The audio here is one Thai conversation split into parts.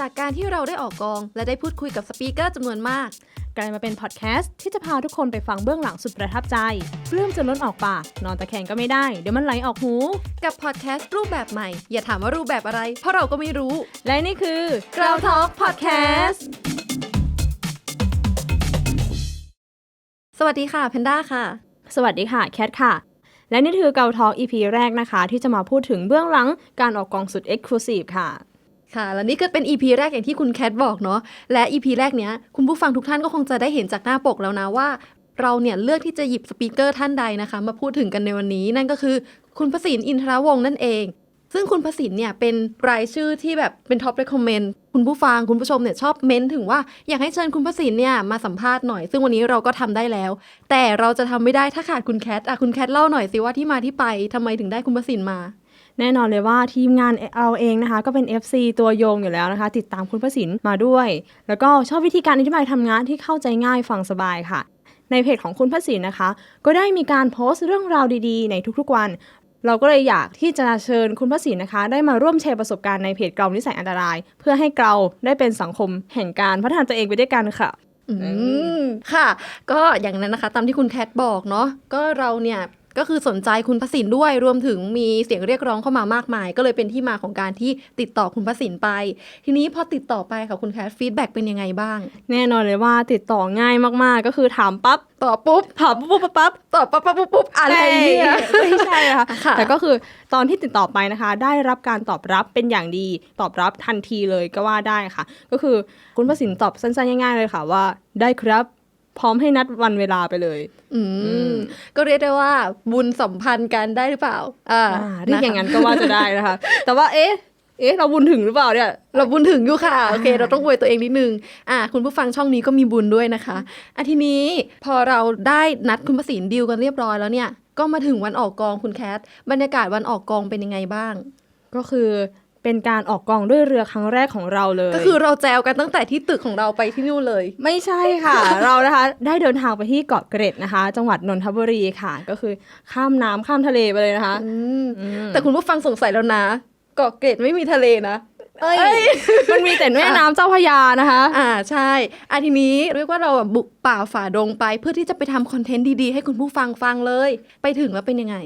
จากการที่เราได้ออกกอง และได้พูดคุยกับสปีกเกอร์จำนวนมาก กลายมาเป็นพอดแคสต์ที่จะพาทุกคนไปฟังเบื้องหลังสุดประทับใจเรื่องจนล้นออกปาก นอนตะแคงก็ไม่ได้ เดี๋ยวมันไหลออกหู กับพอดแคสต์รูปแบบใหม่ อย่าถามว่ารูปแบบอะไร เพราะเราก็ไม่รู้ และนี่คือ Grow Talk Podcast สวัสดีค่ะเพนด้าค่ะ สวัสดีค่ะแคทค่ะ และนี่คือเกาทอ EP แรกนะคะ ที่จะมาพูดถึงเบื้องหลังการออกกองสุด Exclusive ค่ะ ค่ะ และนี่ก็เป็น EP แรกอย่างที่คุณแคทบอกเนาะ และ EP แรกเนี้ยคุณผู้ฟังทุกท่านก็คงจะได้เห็นจากหน้าปกแล้วนะว่า เราเนี่ยเลือกที่จะหยิบสปีกเกอร์ท่านใดนะคะ มาพูดถึงกันในวันนี้ นั่นก็คือคุณพระสินอินทรวงศ์นั่นเอง ซึ่งคุณพระสินเนี่ยเป็นรายชื่อที่แบบเป็นท็อปเรคคอมเมนต์คุณผู้ฟังคุณผู้ชมเนี่ยชอบเม้นถึงว่าอยากให้เชิญคุณพระสินเนี่ยมาสัมภาษณ์หน่อย ซึ่งวันนี้เราก็ทำได้แล้ว แต่เราจะทำไม่ได้ถ้าขาดคุณแคทอะคุณแคทเล่าหน่อยสิว่าที่มาที่ไปทำไมถึงได้คุณพระสินมา แน่นอนเลยว่าทีมงานเราเองนะคะก็เป็น FC ตัวโยงอยู่แล้วนะคะ ติดตามคุณพระสินมาด้วย แล้วก็ชอบวิธีการอธิบายทำงานที่เข้าใจง่ายฟังสบายค่ะ ในเพจของคุณพระสินนะคะ ก็ได้มีการโพสต์เรื่องราวดีๆ ในทุกๆวันเราก็เลยอยากที่จะเชิญคุณพระศินนะคะ ได้มาร่วมแชร์ประสบการณ์ในเพจเกลานิสัยอันตราย เพื่อให้เกลาได้เป็นสังคมแห่งการพัฒนาตัวเองไปด้วยกันค่ะ อืมค่ะ ก็อย่างนั้นนะคะ ตามที่คุณแคทบอกเนาะก็เราเนี่ย ก็คือสนใจคุณพระสินด้วยรวมถึงมีเสียงเรียกร้องเข้ามามากมาย ก็เลยเป็นที่มาของการที่ติดต่อคุณพระสินไป ทีนี้พอติดต่อไปค่ะคุณแคทฟีดแบ็กเป็นยังไงบ้าง แน่นอนเลยว่าติดต่อง่ายมากๆ ก็คือถามปั๊บตอบปุ๊บถามปุ๊บปั๊บปั๊บตอบปั๊บปั๊บปุ๊บปุ๊บอะไรเนี่ยไม่ใช่ค่ะค่ะแต่ก็คือตอนที่ติดต่อไปนะคะ ได้รับการตอบรับเป็นอย่างดีตอบรับทันทีเลยก็ว่าได้ค่ะ ก็คือคุณพระสินตอบสั้นๆง่ายๆเลยค่ะว่า ได้ครับ พร้อมให้นัดวันเวลาไปเลย อืม ก็เรียกได้ว่าบุญสัมพันธ์กันได้หรือเปล่าอ่า อ่าเรียกอย่างนั้นก็ว่าจะได้นะคะ แต่ว่าเอ๊ะเอ๊ะเราบุญถึงหรือเปล่าเนี่ย เราบุญถึงอยู่ค่ะโอเค เราต้องอวยตัวเองนิดนึงอ่าคุณผู้ฟังช่องนี้ก็มีบุญด้วยนะคะอะทีนี้พอเราได้นัดคุณประสินดีลกันเรียบร้อยแล้วเนี่ย ก็มาถึงวันออกกองคุณแคทบรรยากาศวันออกกองเป็นยังไงบ้าง ก็คือ เป็นการออกกองด้วยเรือครั้งแรกของเราเลย ก็คือเราแจวกันตั้งแต่ที่ตึกของเราไปที่นู่นเลย ไม่ใช่ค่ะ เรานะคะ ได้เดินทางไปที่เกาะเกร็ดนะคะ จังหวัดนนทบุรีค่ะ ก็คือข้ามน้ำข้ามทะเลไปเลยนะคะอืมแต่คุณผู้ฟังสงสัยแล้วนะ เกาะเกร็ดไม่มีทะเลนะเอ้ยมันมีแต่แม่น้ำเจ้าพระยานะคะ อ่าใช่อะทีนี้เรียกว่าเราอะบุกป่าฝ่าดงไป เพื่อที่จะไปทำคอนเทนต์ดีๆ ให้คุณผู้ฟังฟังเลย ไปถึงแล้วเป็นยังไง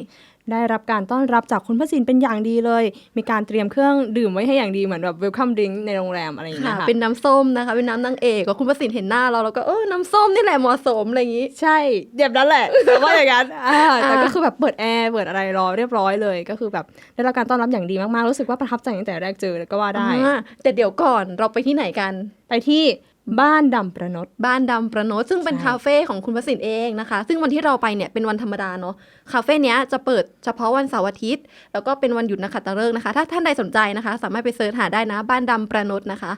ได้รับการต้อนรับจากคุณพระสินเป็นอย่างดีเลย มีการเตรียมเครื่องดื่มไว้ให้อย่างดีเหมือนแบบเวลคัมดริงในโรงแรมอะไรอย่างเงี้ค่ะยค่ะเป็นน้ำส้มนะคะ เป็นน้ำนางเอกก็คุณประสิทธิ์เห็นหน้าเราเราก็เออน้ำส้มนี่แหละเหมาะสมอะไรอย่างนี้ ใช่เดียบนั้นแหละแต่ว่าอย่างนั้นอ่าแต่อ่าก็คือแบบเปิดแอร์เปิดอะไรรอเรียบร้อยเลย ก็คือแบบได้รับการต้อนรับอย่างดีมากๆรู้สึกว่าประทับใจตั้งแต่แรกเจอก็ว่าได้อ่าแต่เดี๋ยวก่อนเราไปที่ไหนกัน ไปที่ บ้านดำประนด บ้านดำประโนด ซึ่งเป็นใช่คาเฟ่ของคุณประสิทธิ์เองนะคะ ซึ่งวันที่เราไปเนี่ยเป็นวันธรรมดาเนาะคาเฟ่เนี้ยจะเปิดเฉพาะวันเสาร์อาทิตย์ แล้วก็เป็นวันหยุดนักขัตฤกษ์นะคะ ถ้าท่านใดสนใจนะคะ สามารถไปเสิร์ชหาได้นะบ้านดำประโนดนะคะ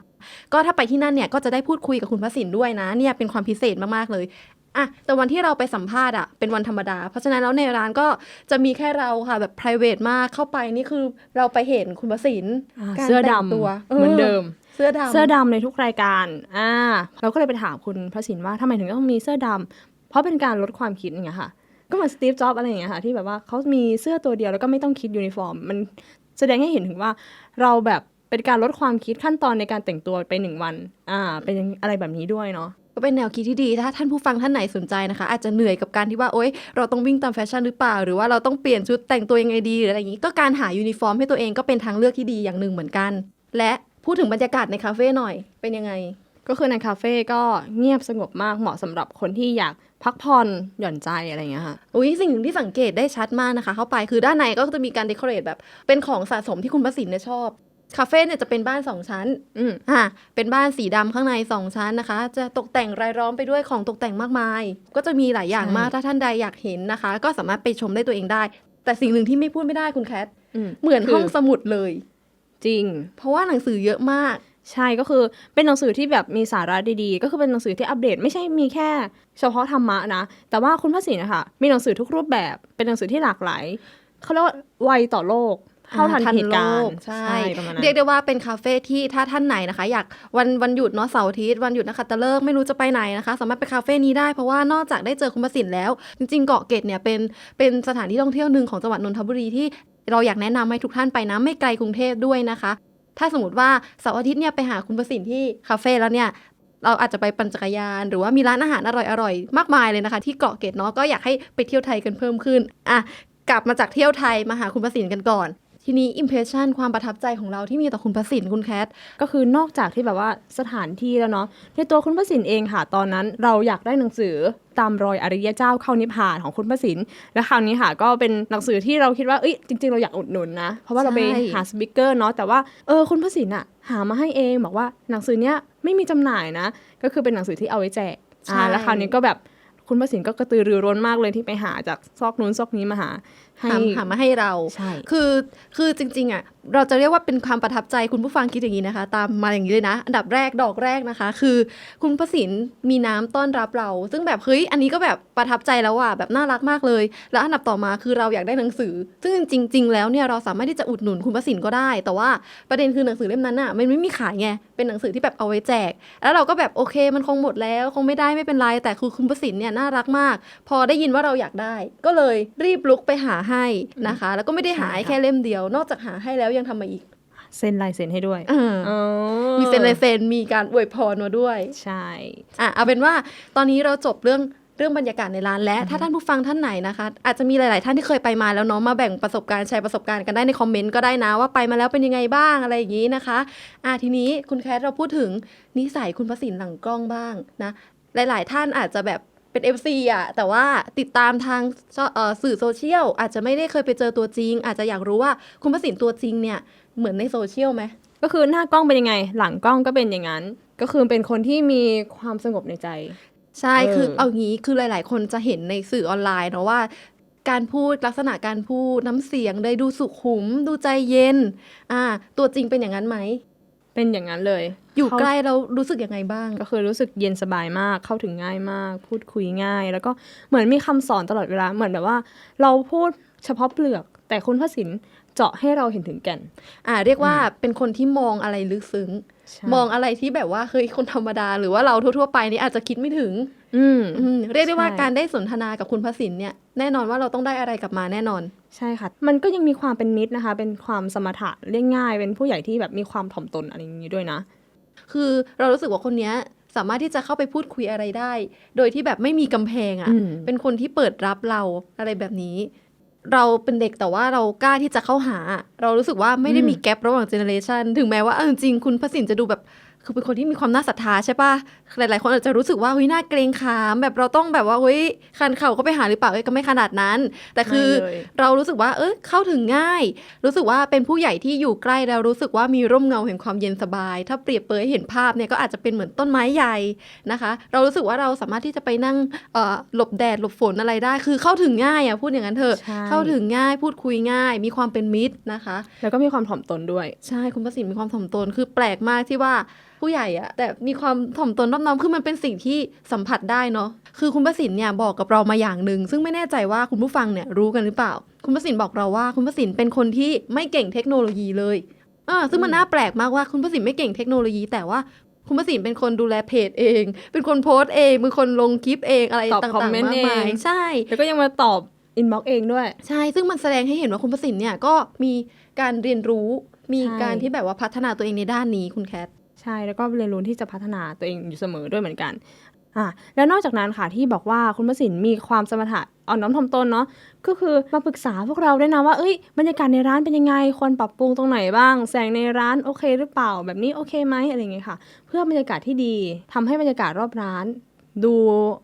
ก็ถ้าไปที่นั่นเนี่ยก็จะได้พูดคุยกับคุณพระสินด้วยนะเนี่ยเป็นความพิเศษมากๆเลยอะแต่วันที่เราไปสัมภาษณ์อะเป็นวันธรรมดา เพราะฉะนั้นแล้วในร้านก็จะมีแค่เราค่ะแบบ p r i v a t มากเข้าไปนี่คือเราไปเห็นคุณพระสินอ่าการเสื้อแต่งดำตัวเหมือนเดิม เสื้อดำเสื้อดำในทุกรายการ อ่า เราก็เลยไปถามคุณพระสินว่าทำไมถึงต้องมีเสื้อดำเพราะเป็นการลดความคิดอย่างเงี้ยค่ะ ก็เหมือนสตีฟจ็อบส์อะไรอย่างเงี้ยค่ะที่แบบว่าเขามีเสื้อตัวเดียวแล้วก็ไม่ต้องคิดยูนิฟอร์ม มันแสดงให้เห็นถึงว่าเราแบบเป็นการลดความคิดขั้นตอนในการแต่งตัวไปหนึ่งวัน อ่า เป็นอะไรแบบนี้ด้วยเนาะก็เป็นแนวคิดที่ดี ถ้าท่านผู้ฟังท่านไหนสนใจนะคะ อาจจะเหนื่อยกับการที่ว่าโอ๊ยเราต้องวิ่งตามแฟชั่นหรือเปล่า หรือว่าเราต้องเปลี่ยนชุดแต่งตัวยังไงดีหรืออะไรอย่างนี้ ก็การหายูนิฟอร์มให้ตัวเองก็เป็นทางเลือกที่ดีอย่างหนึ่งเหมือนกัน และ พูดถึงบรรยากาศในคาเฟ่หน่อยเป็นยังไง ก็คือในคาเฟ่ก็เงียบสงบมากเหมาะสำหรับคนที่อยากพักผ่อนหย่อนใจอะไรอย่างเงี้ยค่ะอุ้ยสิ่งหนึ่งที่สังเกตได้ชัดมากนะคะ เข้าไปคือด้านในก็จะมีการเดคอเรทแบบเป็นของสะสมที่คุณประสิทธิ์เนี่ยชอบคาเฟ่เนี่ยจะเป็นบ้านสองชั้น อืมอะเป็นบ้านสีดำข้างในสองชั้นนะคะ จะตกแต่งรายล้อมไปด้วยของตกแต่งมากมาย ก็จะมีหลายอย่างใช่มาก ถ้าท่านใดอยากเห็นนะคะ ก็สามารถไปชมได้ตัวเองได้ แต่สิ่งหนึ่งที่ไม่พูดไม่ได้คุณแคทอืมเหมือนคือห้องสมุดเลย จริง เพราะว่าหนังสือเยอะมาก ใช่ก็คือเป็นหนังสือที่แบบมีสาระดีๆ ก็คือเป็นหนังสือที่อัปเดตไม่ใช่มีแค่ เฉพาะธรรมะนะ แต่ว่าคุณพระศรีนะคะมีหนังสือทุกรูปแบบเป็นหนังสือที่หลากหลายเขาเรียกว่าไวต่อโลกเท่าทันอ่าทันเหตุการโลณ์กใช่ประมาณนั้นเรียกได้ว่าเป็นคาเฟ่ที่ถ้าท่านไหนนะคะ อยากวันวันหยุดเนาะเสาร์อาทิตย์วันหยุดนักขัตฤกษ์ไม่รู้จะไปไหนนะคะ สามารถไปคาเฟ่นี้ได้เพราะว่านอกจากได้เจอคุณประสิทธิ์แล้ว จริงๆเกาะเกร็ดเนี่ยเป็นเป็นสถานที่ท่องเที่ยวหนึ่งของจังหวัดนนทบุรีที่ เราอยากแนะนำให้ทุกท่านไปนะไม่ไกลกรุงเทพด้วยนะคะ ถ้าสมมติว่าเสาร์อาทิตย์เนี่ยไปหาคุณประสิทธิ์ที่คาเฟ่แล้วเนี่ยเราอาจจะไปปั่นจักรยาน หรือว่ามีร้านอาหารอร่อยๆ มากมายเลยนะคะ ที่เกาะเกร็ดเนาะก็อยากให้ไปเที่ยวไทยกันเพิ่มขึ้นอะกลับมาจากเที่ยวไทยมาหาคุณประสิทธิ์กันก่อน ทีนี้อิมเพรสชันความประทับใจของเราที่มีต่อคุณประสิทธิ์คุณแคทก็คือนอกจากที่แบบว่าสถานที่แล้วเนาะในตัวคุณพระสินเองค่ะตอนนั้นเราอยากได้หนังสือตามรอยอริยเจ้าเข้านิพพานของคุณพระสินและคราวนี้ค่ะก็เป็นหนังสือที่เราคิดว่าเอ้ยจริง ๆ เราอยากอุดหนุนนะ เพราะว่าเราไปใช่หาสปิเกอร์เนาะแต่ว่าเออคุณพระสินอะหามาให้เองบอกว่าหนังสือเนี้ยไม่มีจำหน่ายนะ ก็คือเป็นหนังสือที่เอาไว้แจกอ่าแล้วคราวนี้ก็แบบคุณพระสินก็กระตือรือร้นมากเลยที่ไปหาจากซอกนู้นซอกนี้มาหาให้หาหามาให้เราใช่คือคือจริงๆอะเราจะเรียกว่าเป็นความประทับใจคุณผู้ฟังคิดอย่างนี้นะคะ ตามมาอย่างนี้เลยนะ อันดับแรกดอกแรกนะคะ คือคุณประสินมีน้ำต้อนรับเรา ซึ่งแบบเฮ้ยอันนี้ก็แบบประทับใจแล้วอะแบบน่ารักมากเลย แล้วอันดับต่อมาคือเราอยากได้หนังสือ ซึ่งจริง ๆ แล้วเนี่ยเราสามารถที่จะอุดหนุนคุณประสินก็ได้ แต่ว่าประเด็นคือหนังสือเล่มนั้นอะมันไม่มีขายไงเป็นหนังสือที่แบบเอาไว้แจก แล้วเราก็แบบโอเค มันคงหมดแล้วคงไม่ได้ไม่เป็นไรแต่คือคุณประสินเนี่ยน่ารักมาก พอได้ยินว่าเราอยากได้ ก็เลยรีบลุกไปหาให้นะคะ แล้วก็ไม่ได้หาให้ใช่ค่ะแค่เล่มเดียว นอกจากหาให้แล้วยังทำมาอีกเซ็นลายเซ็นให้ด้วยอ่าอ๋อมีเซ็นลายเซ็นมีการอวยพรมาด้วย ใช่อะเอาเป็นว่าตอนนี้เราจบเรื่องเรื่องบรรยากาศในร้านแล้วถ้าท่านผู้ฟังท่านไหนนะคะ อาจจะมีหลาย ๆ ท่านที่เคยไปมาแล้วเนาะมาแบ่งประสบการณ์แชร์ประสบการณ์กันได้ในคอมเมนต์ก็ได้นะว่าไปมาแล้วเป็นยังไงบ้างอะไรอย่างนี้นะคะอะทีนี้คุณแคทเราพูดถึงนิสัยคุณประสินหลังกล้องบ้างนะหลาย ๆ ท่านอาจจะแบบ เป็น FC อะ แต่ว่าติดตามทางเอ่อสื่อโซเชียล อาจจะไม่ได้เคยไปเจอตัวจริง อาจจะอยากรู้ว่าคุณประสินตัวจริงเนี่ย เหมือนในโซเชียลไหมก็คือหน้ากล้องเป็นยังไง หลังกล้องก็เป็นอย่างนั้น ก็คือเป็นคนที่มีความสงบในใจ ใช่เออคือเอางี้คือหลาย ๆ คนจะเห็นในสื่อออนไลน์เนาะว่าการพูดลักษณะการพูดน้ำเสียงได้ดูสุขุม ดูใจเย็นอ่าตัวจริงเป็นอย่างนั้นไหม เป็นอย่างนั้นเลย อยู่เข้าใกล้เรารู้สึกยังไงบ้าง ก็คือรู้สึกเย็นสบายมากเข้าถึงง่ายมาก พูดคุยง่าย แล้วก็เหมือนมีคำสอนตลอดเวลาเหมือนแบบว่า เราพูดเฉพาะเปลือก แต่คุณพระสินเจาะให้เราเห็นถึงแก่น อ่า เรียกว่าเป็นคนที่มองอะไรลึกซึ้งใช่มองอะไรที่แบบว่าเฮ้ยคนธรรมดา หรือว่าเราทั่วๆไปนี่อาจจะคิดไม่ถึง อืมอืมเรียกได้ว่าใช่ การได้สนทนากับคุณพระสินเนี่ยแน่นอนว่าเราต้องได้อะไรกลับมาแน่นอน ใช่ค่ะ มันก็ยังมีความเป็นมิตรนะคะ เป็นความสมถะเรียกง่าย เป็นผู้ใหญ่ที่แบบมีความถ่อมตนอะไรอย่างนี้ด้วยนะ คือเรารู้สึกว่าคนเนี้ยสามารถที่จะเข้าไปพูดคุยอะไรได้ โดยที่แบบไม่มีกำแพงอะ่ะ อืม เป็นคนที่เปิดรับเราอะไรแบบนี้ เราเป็นเด็กแต่ว่าเรากล้าที่จะเข้าหา เรารู้สึกว่าไม่ได้มีแกลระหว่างเจเนอเรชันถึงแม้ว่าเอาจริงๆคุณพระสินจะดูแบบ คือเป็นคนที่มีความน่าศรัทธาใช่ปะหลาย ๆ คนอาจจะรู้สึกว่าเฮ้ยน่าเกรงขาม แบบเราต้องแบบว่าเฮ้ยคันเข่าก็ไปหาหรือเปล่าเอ้ยก็ไม่ขนาดนั้น แต่คือไม่เลยเรารู้สึกว่าเออเข้าถึงง่าย รู้สึกว่าเป็นผู้ใหญ่ที่อยู่ใกล้แล้วรู้สึกว่ามีร่มเงาแห่งความเย็นสบาย ถ้าเปรียบเปรยให้เห็นภาพเนี่ยก็อาจจะเป็นเหมือนต้นไม้ใหญ่นะคะ เรารู้สึกว่าเราสามารถที่จะไปนั่งเอ่อหลบแดดหลบฝนอะไรได้ คือเข้าถึงง่ายอะพูดอย่างนั้นเถอะใช่เข้าถึงง่ายพูดคุยง่าย มีความเป็นมิตรนะคะ แล้วก็มีความถ่อมตนด้วยใช่คุณประสิทธิ์มีความถ่อมตนคือแปลกมากที่ว่าผู้ใหญ่อะแต่มีความถ่อมตนรอบน้อมคือมันเป็นสิ่งที่สัมผัสได้เนาะคือคุณประสิทธิ์เนี่ยบอกกับเรามาอย่างหนึ่งซึ่งไม่แน่ใจว่าคุณผู้ฟังเนี่ยรู้กันหรือเปล่า คุณประสิทธิ์บอกเราว่าคุณประสิทธิ์เป็นคนที่ไม่เก่งเทคโนโลยีเลยอ่าซึ่งมันน่าแปลกมากว่าคุณประสิทธิ์ไม่เก่งเทคโนโลยี แต่ว่าคุณประสิทธิ์เป็นคนดูแลเพจเอง เป็นคนโพสต์เองเป็นคนลงคลิปเองอะไรตอบต่างคอมๆเมนต์มากมายเองใช่แล้วก็ยังมาตอบอินบ็อกเองด้วย ใช่ซึ่งมันแสดงให้เห็นว่าคุณประสิทธิ์เนี่ยก็มีการเรียนรู้มีใช่การที่แบบว่าพัฒนาตัวเองในด้านนี้คุณแคท ใช่ แล้วก็เรียนรู้ที่จะพัฒนาตัวเองอยู่เสมอด้วยเหมือนกันอะแล้วนอกจากนั้นค่ะที่บอกว่าคุณประสินมีความสมถะอ่อนน้อมถ่อมตนเนาะก็คือมาปรึกษาพวกเราด้วยนะว่าเอ้ยบรรยากาศในร้านเป็นยังไงควรปรับปรุงตรงไหนบ้าง แสงในร้านโอเคหรือเปล่าแบบนี้โอเคไหมอะไรอย่างเงี้ยค่ะ เพื่อบรรยากาศที่ดีทำให้บรรยากาศรอบร้าน ดู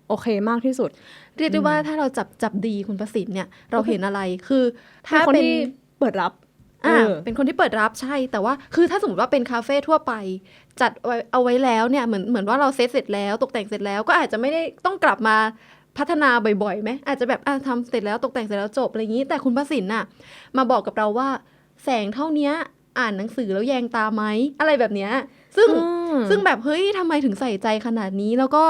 โอเคมากที่สุด เรียกได้ว่าถ้าเราจับจับดีคุณประสิทธิ์เนี่ยเราเห็นอะไรคือถ้าถ้าคนเป็นที่เปิดรับ อ่าเออเป็นคนที่เปิดรับใช่ แต่ว่าคือถ้าสมมติว่าเป็นคาเฟ่ทั่วไป จัดไว้เอาไว้แล้วเนี่ยเหมือนเหมือนว่าเราเซตเสร็จแล้วตกแต่งเสร็จแล้วก็อาจจะไม่ได้ต้องกลับมาพัฒนาบ่อยๆไหมอาจจะแบบอะทำเสร็จแล้วตกแต่งเสร็จแล้วจบอะไรอย่างนี้ แต่คุณประสิทธิ์น่ะมาบอกกับเราว่าแสงเท่าเนี้ย อ่านหนังสือแล้วแยงตาไหมอะไรแบบเนี้ยซึ่งอืมซึ่งแบบเฮ้ยทำไมถึงใส่ใจขนาดนี้ แล้วก็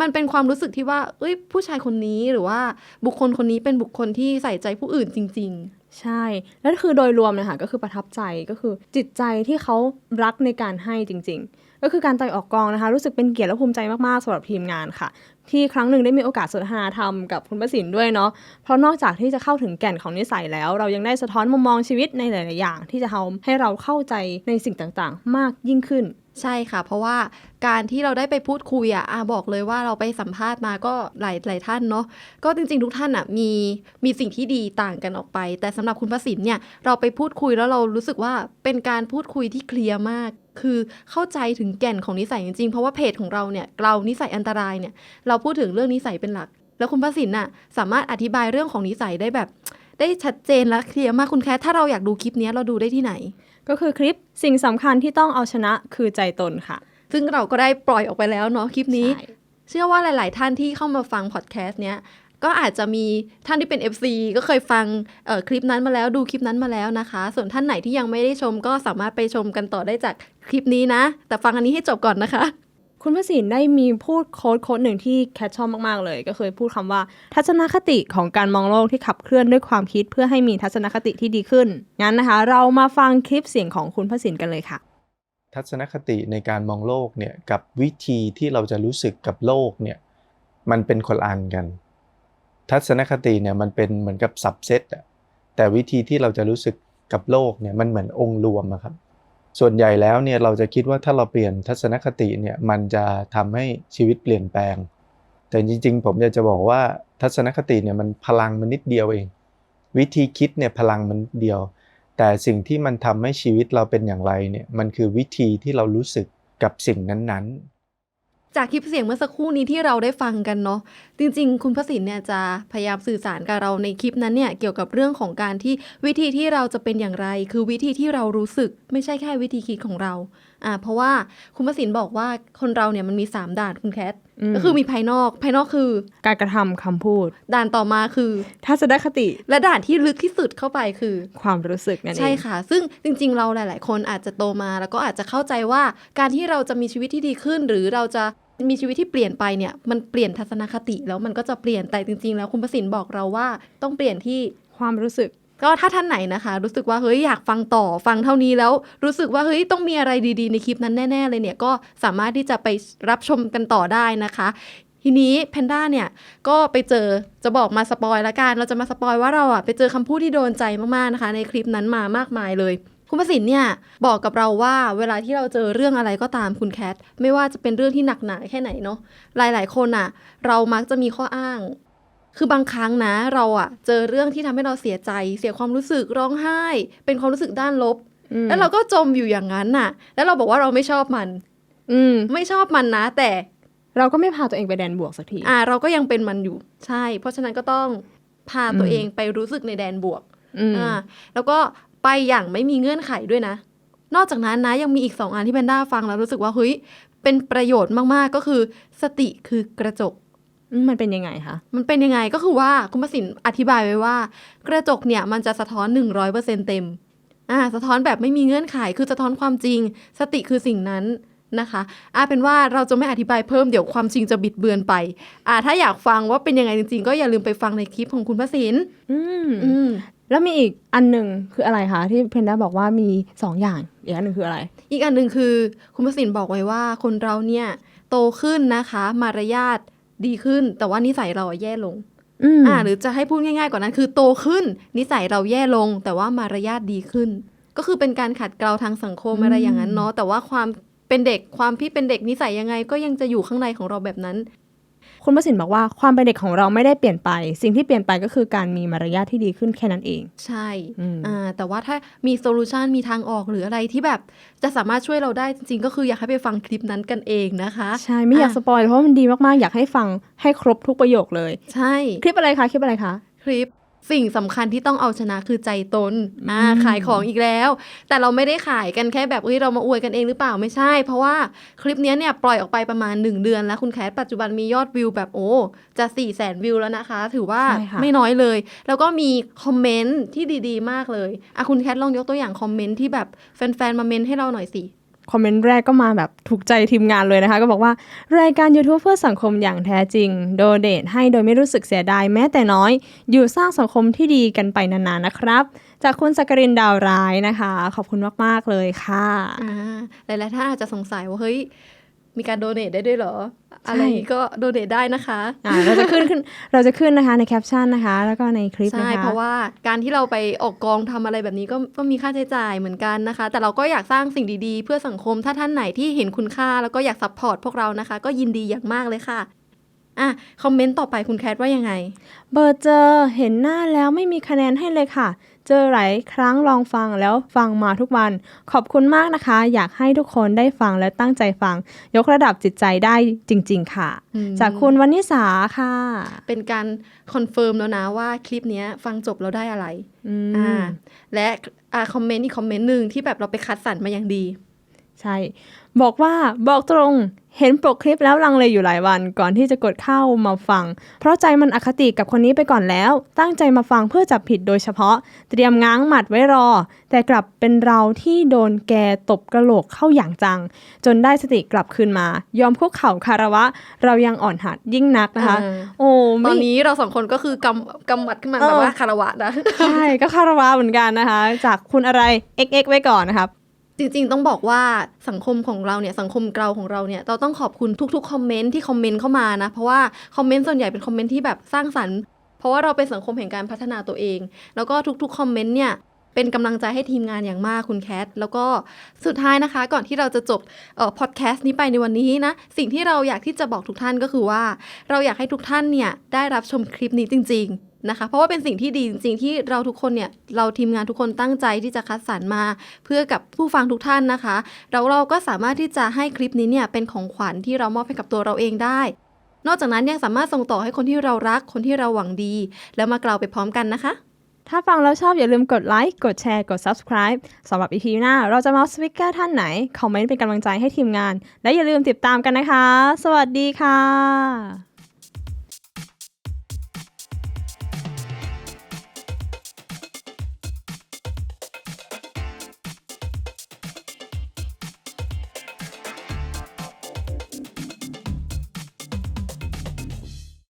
มันเป็นความรู้สึกที่ว่า เอ้ย ผู้ชายคนนี้หรือว่าบุคคลคนนี้เป็นบุคคลที่ใส่ใจผู้อื่นจริงใช่ แล้วคือโดยรวมเนะคะก็คือประทับใจก็คือจิตใจที่เขารักในการให้จริง ๆ ก็ก็คือการต่อยออกกองนะคะ รู้สึกเป็นเกียรติและภูมิใจมากๆสำหรับทีมงานค่ะ ที่ครั้งหนึ่งได้มีโอกาสสนทนาธรรมกับคุณประสินด้วยเนาะเพราะนอกจากที่จะเข้าถึงแก่นของนิสัยแล้ว เรายังได้สะท้อนมุมมองชีวิตในหลาย ๆ อย่าง ที่จะทำให้เราเข้าใจในสิ่งต่างๆ มากยิ่งขึ้น ใช่ค่ะ เพราะว่าการที่เราได้ไปพูดคุยอะอาบอกเลยว่าเราไปสัมภาษณ์มาก็หลายหลายท่านเนาะก็จริง ๆ ทุกท่านอะมีมีสิ่งที่ดีต่างกันออกไป แต่สำหรับคุณประสินเนี่ยเราไปพูดคุยแล้วเรารู้สึกว่าเป็นการพูดคุยที่เคลียร์มาก คือเข้าใจถึงแก่นของนิสัยจริงๆ เพราะว่าเพจของเราเนี่ยเรานิสัยอันตรายเนี่ยเราพูดถึงเรื่องนิสัยเป็นหลัก แล้วคุณประสินน่ะสามารถอธิบายเรื่องของนิสัยได้แบบ ได้ชัดเจนและเคลียร์มากคุณแคทถ้าเราอยากดูคลิปนี้เราดูได้ที่ไหน ก็คือคลิปสิ่งสำคัญที่ต้องเอาชนะคือใจตนค่ะ ซึ่งเราก็ได้ปล่อยออกไปแล้วเนาะคลิปนี้ใช่เชื่อว่าหลาย ๆ ท่านที่เข้ามาฟังพอดแคสต์เนี้ยก็อาจจะมีท่านที่เป็น FC ก็เคยฟังเอ่อคลิปนั้นมาแล้วดูคลิปนั้นมาแล้วนะคะ ส่วนท่านไหนที่ยังไม่ได้ชมก็สามารถไปชมกันต่อได้จากคลิปนี้นะ แต่ฟังอันนี้ให้จบก่อนนะคะ คุณพระสินได้มีพูดโค้ดโค้ดหนึ่งที่แคทชอบมาก ๆ เลย ก็เคยพูดคำว่า ทัศนคติของการมองโลกที่ขับเคลื่อนด้วยความคิดเพื่อให้มีทัศนคติที่ดีขึ้น งั้นนะคะ เรามาฟังคลิปเสียงของคุณพระสินกันเลยค่ะ ทัศนคติในการมองโลกเนี่ยกับวิธีที่เราจะรู้สึกกับโลกเนี่ยมันเป็นคนอันกัน ทัศนคติเนี่ยมันเป็นเหมือนกับสับเซตอะแต่วิธีที่เราจะรู้สึกกับโลกเนี่ยมันเหมือนองค์รวมอะครับ ส่วนใหญ่แล้วเนี่ยเราจะคิดว่าถ้าเราเปลี่ยนทัศนคติเนี่ยมันจะทำให้ชีวิตเปลี่ยนแปลง แต่จริงๆ ผมอยากจะบอกว่าทัศนคติเนี่ยมันพลังมันนิดเดียวเอง วิธีคิดเนี่ยพลังมันเดียว แต่สิ่งที่มันทำให้ชีวิตเราเป็นอย่างไรเนี่ยมันคือวิธีที่เรารู้สึกกับสิ่งนั้นๆ จากคลิปเสียงเมื่อสักครู่นี้ที่เราได้ฟังกันเนาะจริง ๆ คุณพระสินเนี่ยจะพยายามสื่อสารกับเราในคลิปนั้นเนี่ยเกี่ยวกับเรื่องของการที่วิธีที่เราจะเป็นอย่างไร คือวิธีที่เรารู้สึกไม่ใช่แค่วิธีคิดของเราอ่าเพราะว่าคุณพระสินบอกว่าคนเราเนี่ยมันมี 3 ด่านคุณแคทอืมก็คือมีภายนอกภายนอกคือ การกระทำคำพูด ด่านต่อมาคือทัศนคติและด่านที่ลึกที่สุดเข้าไปคือ ความรู้สึกนั่นเองใช่ค่ะ ซึ่งจริง ๆ เราหลาย ๆ คนอาจจะโตมาแล้วก็อาจจะเข้าใจว่าการที่เราจะมีชีวิตที่ดีขึ้น หรือเราจะ มีชีวิตที่เปลี่ยนไปเนี่ยมันเปลี่ยนทัศนคติแล้วมันก็จะเปลี่ยนแต่จริง ๆ แล้วคุณประสินบอกเราว่าต้องเปลี่ยนที่ความรู้สึกก็ถ้าท่านไหนนะคะ รู้สึกว่าเฮ้ยอยากฟังต่อฟังเท่านี้แล้ว รู้สึกว่าเฮ้ยต้องมีอะไรดีๆ ในคลิปนั้นแน่ ๆ เลยเนี่ยก็สามารถที่จะไปรับชมกันต่อได้นะคะ ทีนี้แพนด้าเนี่ยก็ไปเจอจะบอกมาสปอยละกันเราจะมาสปอยว่าเราอะไปเจอคำพูดที่โดนใจมากๆนะคะ ในคลิปนั้นมามากมายเลย คุณประสิทธิ์เนี่ยบอกกับเราว่าเวลาที่เราเจอเรื่องอะไรก็ตามคุณแคทไม่ว่าจะเป็นเรื่องที่หนักหนาแค่ไหนเนาะหลาย ๆ คนอะเรามักจะมีข้ออ้าง คือบางครั้งนะเราอะเจอเรื่องที่ทำให้เราเสียใจ เสียความรู้สึกร้องไห้ เป็นความรู้สึกด้านลบอืมแล้วเราก็จมอยู่อย่างนั้นน่ะ แล้วเราบอกว่าเราไม่ชอบมัน อืมไม่ชอบมันนะ แต่เราก็ไม่พาตัวเองไปแดนบวกสักที อ่า เราก็ยังเป็นมันอยู่ ใช่ เพราะฉะนั้นก็ต้องพาตัวอืมเองไปรู้สึกในแดนบวกอืมอ่า แล้วก็ ไปอย่างไม่มีเงื่อนไขด้วยนะ นอกจากนั้นนะยังมีอีกสองอันที่แพนด้าฟังแล้วรู้สึกว่าเฮ้ยเป็นประโยชน์มากๆก็คือ สติคือกระจกอืมมันเป็นยังไงคะ มันเป็นยังไงก็คือว่าคุณประสินอธิบายไว้ว่า กระจกเนี่ยมันจะสะท้อน 100%เต็มอ่าสะท้อนแบบไม่มีเงื่อนไขคือสะท้อนความจริง สติคือสิ่งนั้นนะคะอ่าเป็นว่าเราจะไม่อธิบายเพิ่มเดี๋ยวความจริงจะบิดเบือนไปอ่าถ้าอยากฟังว่าเป็นยังไงจริงๆ ก็อย่าลืมไปฟังในคลิปของคุณประสินอืมอืม แล้วมีอีกอันหนึ่งคืออะไรคะที่เพนด้าบอกว่ามีสองอย่างอีกอันหนึ่งคืออะไร อีกอันหนึ่งคือคุณประสินบอกไว้ว่าคนเราเนี่ยโตขึ้นนะคะ มารยาทดีขึ้น แต่ว่านิสัยเราอะแย่ลงอืมอ่า หรือจะให้พูดง่ายๆกว่านั้นคือโตขึ้น นิสัยเราแย่ลง แต่ว่ามารยาทดีขึ้น ก็คือเป็นการขัดเกลาทางสังคมอะไรอย่างนั้นเนาะแต่ว่าความเป็นเด็กความที่เป็นเด็กนิสัยยังไงก็ยังจะอยู่ข้างในของเราแบบนั้น คุณประสินบอกว่าความเป็นเด็กของเราไม่ได้เปลี่ยนไป สิ่งที่เปลี่ยนไปก็คือการมีมารยาทที่ดีขึ้นแค่นั้นเอง ใช่อืมอ่าแต่ว่าถ้ามีโซลูชันมีทางออกหรืออะไรที่แบบจะสามารถช่วยเราได้จริงๆ ก็คืออยากให้ไปฟังคลิปนั้นกันเองนะคะ ใช่ไม่อยากอะสปอยเพราะว่ามันดีมากๆ อยากให้ฟังให้ครบทุกประโยคเลย ใช่ คลิปอะไรคะคลิปอะไรคะ คลิป สิ่งสำคัญที่ต้องเอาชนะคือใจตนอ่าอืมขายของอีกแล้ว แต่เราไม่ได้ขายกันแค่แบบเอ้ยเรามาอวยกันเองหรือเปล่าไม่ใช่ เพราะว่าคลิปเนี้ยเนี่ยปล่อยออกไปประมาณ 1 เดือน แล้วคุณแคทปัจจุบันมียอดวิวแบบโอ้จะ4ี่แสนวิวแล้วนะคะ ถือว่าใช่ค่ะไม่น้อยเลย แล้วก็มีคอมเมนต์ที่ดีๆ มากเลยอะคุณแคทลองยกตัวอย่างคอมเมนต์ที่แบบแฟนๆมาเมนต์ให้เราหน่อยสิ คอมเมนต์แรกก็มาแบบถูกใจทีมงานเลยนะคะ ก็บอกว่ารายการ YouTube เพื่อสังคมอย่างแท้จริง โดเดทให้โดยไม่รู้สึกเสียดายแม้แต่น้อย อยู่สร้างสังคมที่ดีกันไปนานๆนะครับ จากคุณสักรินดาวร้ายนะคะ ขอบคุณมาก ๆ เลยค่ะอ่าหลายๆท่านอาจจะสงสัยว่าเฮ้ย มีการโดเน a ได้ด้วยเหรอ อะไรอย่างงี้ก็โดเน a ได้นะคะอ่าเราจะขึ้นขึ้นเราจะขึ้นนะคะในแคปชั่นนะคะ แล้วก็ในคลิปใช่นะคะเพราะว่าการที่เราไปออกกองทำอะไรแบบนี้ก็ก็มีค่าใช้จ่ายเหมือนกันนะคะ แต่เราก็อยากสร้างสิ่งดีๆ เพื่อสังคมถ้าท่านไหนที่เห็นคุณค่า แล้วก็อยากซัพพอร์ตพวกเรานะคะ ก็ยินดีอย่างมากเลยค่ะอะ คอมเมนต์ต่อไปคุณแคทว่ายังไง เบอร์เจอเห็นหน้าแล้วไม่มีคะแนนให้เลยค่ะ เจอหลายครั้งลองฟังแล้วฟังมาทุกวัน ขอบคุณมากนะคะ อยากให้ทุกคนได้ฟังและตั้งใจฟัง ยกระดับจิตใจได้จริง ๆ ค่ะอืมจากคุณวันนิสาค่ะ เป็นการคอนเฟิร์มแล้วนะว่าคลิปเนี้ยฟังจบแล้วได้อะไรอืมอ่าและอ่าคอมเมนต์อีกคอมเมนต์หนึ่งที่แบบเราไปคัดสรรมาอย่างดี ใช่ บอกว่าบอกตรงเห็นปกคลิปแล้วลังเลอยู่หลายวันก่อนที่จะกดเข้ามาฟัง เพราะใจมันอคติกับคนนี้ไปก่อนแล้ว ตั้งใจมาฟังเพื่อจับผิดโดยเฉพาะ เตรียมง้างหมัดไว้รอ แต่กลับเป็นเราที่โดนแกตบกระโหลกเข้าอย่างจัง จนได้สติกลับคืนมา ยอมคุกเข่าคารวะ เรายังอ่อนหัดยิ่งนักนะคะเออโอ้ตไม่อนนี้เราสองคนก็คือกำกำหมัดขึ้นมาเออแบบว่าคารวะนะใช่ก็คารวะเหมือนกันนะคะ จากคุณอะไร xx ไว้ก่อนนะครับ จริงๆ ต้องบอกว่าสังคมของเราเนี่ยสังคมเราของเราเนี่ยเราต้องขอบคุณทุกๆคอมเมนต์ที่คอมเมนต์เข้ามานะเพราะว่าคอมเมนต์ส่วนใหญ่เป็นคอมเมนต์ที่แบบสร้างสรรค์เพราะว่าเราเป็นสังคมแห่งการพัฒนาตัวเอง แล้วก็ทุกๆคอมเมนต์เนี่ยเป็นกำลังใจให้ทีมงานอย่างมากคุณแคท แล้วก็สุดท้ายนะคะ ก่อนที่เราจะจบเอ่อพอดแคสต์นี้ไปในวันนี้นะ สิ่งที่เราอยากที่จะบอกทุกท่านก็คือว่า เราอยากให้ทุกท่านเนี่ยได้รับชมคลิปนี้จริง ๆ นะคะ เพราะว่าเป็นสิ่งที่ดีจริงๆที่เราทุกคนเนี่ยเราทีมงานทุกคนตั้งใจที่จะคัดสรรมา เพื่อกับผู้ฟังทุกท่านนะคะแล้วเราก็สามารถที่จะให้คลิปนี้เนี่ยเป็นของขวัญที่เรามอบให้กับตัวเราเองได้ นอกจากนั้นยังสามารถส่งต่อให้คนที่เรารักคนที่เราหวังดี แล้วมากล่าวไปพร้อมกันนะคะ ถ้าฟังแล้วชอบอย่าลืมกดไลค์กดแชร์กด subscribe สำหรับ EP หน้า เราจะมาสวิกเกอร์ท่านไหน คอมเมนต์เป็นกำลังใจให้ทีมงาน และอย่าลืมติดตามกันนะคะ สวัสดีค่ะ